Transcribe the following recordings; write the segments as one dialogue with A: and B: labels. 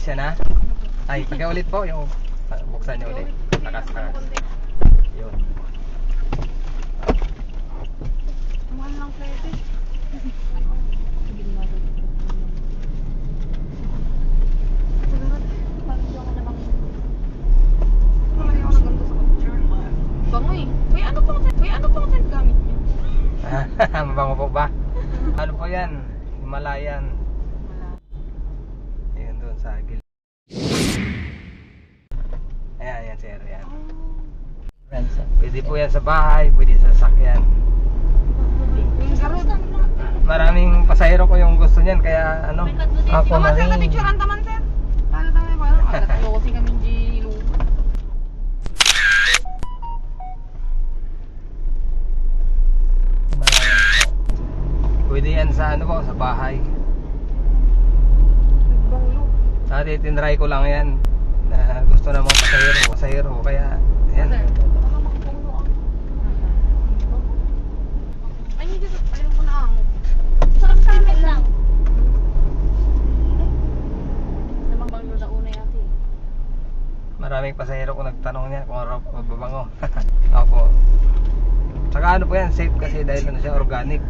A: siya na. Ay, pagka ulit po, yung ah, buksan niyo ulit. Takas, takas. Yun.
B: Mahal lang pwede.
A: Mabango po ba? Ano po yan? Himalayan. Doon sa gilid. Ayan, ayan sir, ayan. Friends, pwede po yan sa bahay, pwede sa
B: garod.
A: Maraming pasahero ko yung gusto niyan, kaya ano, ako na rin.
B: na-picturean taman sir. Para tayo? Ala tayo kasi kami di.
A: Pwede yan sa ano po, sa bahay. Dati tinry ko lang yan. Na gusto ng mga pasahero, pasahero, kaya yan.
B: Sir, baka makapanglo ang. Ay, hindi sa ayun ko na ang.
C: Sarap sa amin lang.
B: Namang banglo na una yati.
A: Maraming pasahero ko nagtanong niya kung ano magbabango. Opo. Saka ano po yan, safe kasi dahil ano siya organic.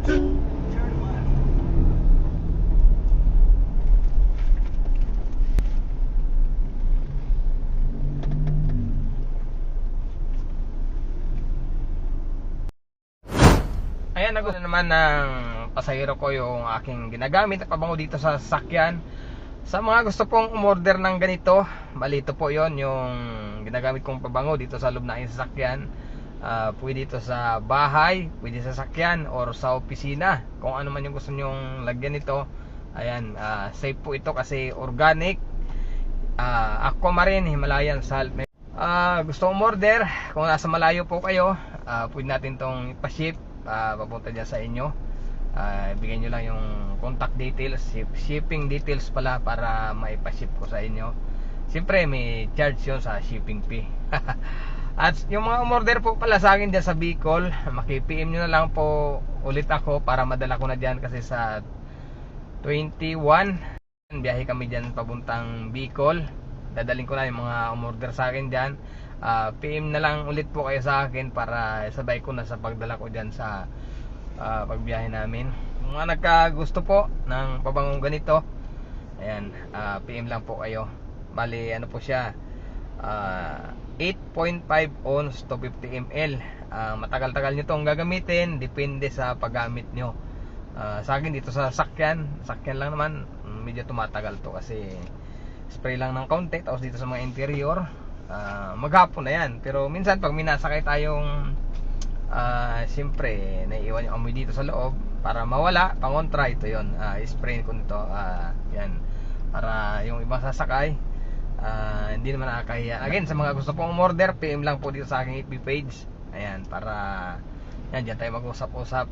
A: Ayan, nagusto naman ng pasahero ko yung aking ginagamit na pabango dito sa sasakyan. Sa mga gusto pong umorder ng ganito, balito po yon yung ginagamit kong pabango dito sa loob ng sasakyan. Ah, pwede dito sa bahay, pwede sa sasakyan or sa opisina. Kung ano man yung gusto nyong lagyan nito, ayan, ah, safe po ito kasi organic. Ah, aquamarine, Himalayan salt. Ah, gusto umorder, kung nasa malayo po kayo, ah, pwede natin tong ipaship ah, papunta dyan sa inyo. Ah, bigyan nyo lang yung contact details, ship- shipping details pala para maipaship ko sa inyo. Siyempre may charge yun sa shipping fee. At yung mga umorder po pala sa akin dyan sa Bicol, maki-PM nyo na lang po ulit ako para madala ko na dyan kasi sa 21 biyahe kami dyan pabuntang Bicol dadaling ko na yung mga umorder sa akin dyan Ah, PM na lang ulit po kayo sa akin para sabay ko na sa pagdala ko dyan sa ah, pagbiyahe namin. Yung mga nagkagusto po ng pabangong ganito ayan ah, PM lang po kayo. Bali ano po siya ah, 8.5 ounce to 50 ml Ah, matagal-tagal nyo tong gagamitin depende sa paggamit nyo. Ah, sa akin dito sa sakyan sakyan lang naman medyo tumatagal to kasi spray lang ng kaunti tapos dito sa mga interior ah, maghapon na yan. Pero minsan pag minasakay tayong ah, siyempre naiiwan yung amoy dito sa loob para mawala pangontra ito yon ah, spray ko nito. Ah, yan. Para yung ibang sasakay ah, hindi naman nakakahiya. Again sa mga gusto pong order PM lang po dito sa aking FB page. Ayan para yan dyan tayo mag-usap-usap